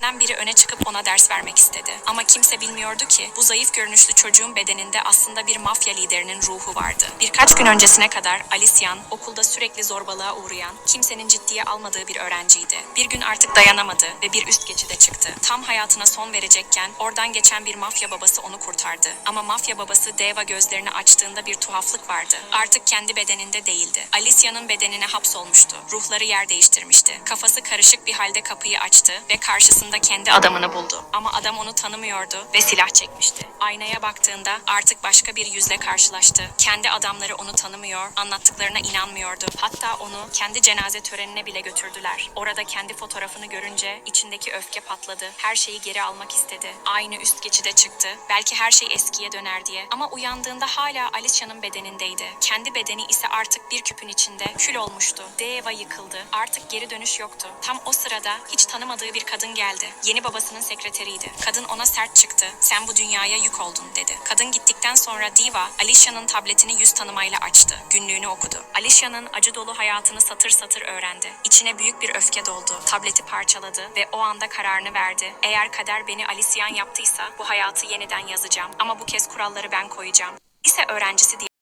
öğretmenlerden biri öne çıkıp ona ders vermek istedi. Ama kimse bilmiyordu ki bu zayıf görünüşlü çocuğun bedeninde aslında bir mafya liderinin ruhu vardı. Birkaç gün öncesine kadar Alician okulda sürekli zorbalığa uğrayan, kimsenin ciddiye almadığı bir öğrenciydi. Bir gün artık dayanamadı ve bir üst geçide çıktı. Tam hayatına son verecekken oradan geçen bir mafya babası onu kurtardı. Ama mafya babası Deva gözlerini açtığında bir tuhaflık vardı. Artık kendi bedeninde değildi. Alicia'nın bedenine hapsolmuştu. Ruhları yer değiştirmişti. Kafası karışık bir halde kapıyı açtı ve karşısında kendi adamını buldu. Ama adam onu tanımıyordu ve silah çekmişti. Aynaya baktığında artık başka bir yüzle karşılaştı. Kendi adamları onu tanımıyor, anlattıklarına inanmıyordu. Hatta onu kendi cenaze törenine bile götürdüler. Orada kendi fotoğrafını görünce içindeki öfke patladı. Her şeyi geri almak istedi. Aynı üst geçide çıktı. Belki her şey eskiye döner diye. Ama uyandığında hala Alicia'nın bedenindeydi. Kendi bedeni ise artık bir küpün içinde kül olmuştu. Deva yıkıldı. Artık geri dönüş yoktu. Tam o sırada hiç tanımadığı bir kadın geldi. Yeni babasının sekreteriydi. Kadın ona sert çıktı. Sen bu dünyaya yük oldun dedi. Kadın gittikten sonra Diva, Alicia'nın tabletini yüz tanımayla açtı. Günlüğünü okudu. Alicia'nın acı dolu hayatını satır satır öğrendi. İçine büyük bir öfke doldu. Tableti parçaladı ve o anda kararını verdi. Eğer kader beni Alician yaptıysa bu hayatı yeniden yazacağım. Ama bu kez kuralları ben koyacağım. Lise öğrencisi diye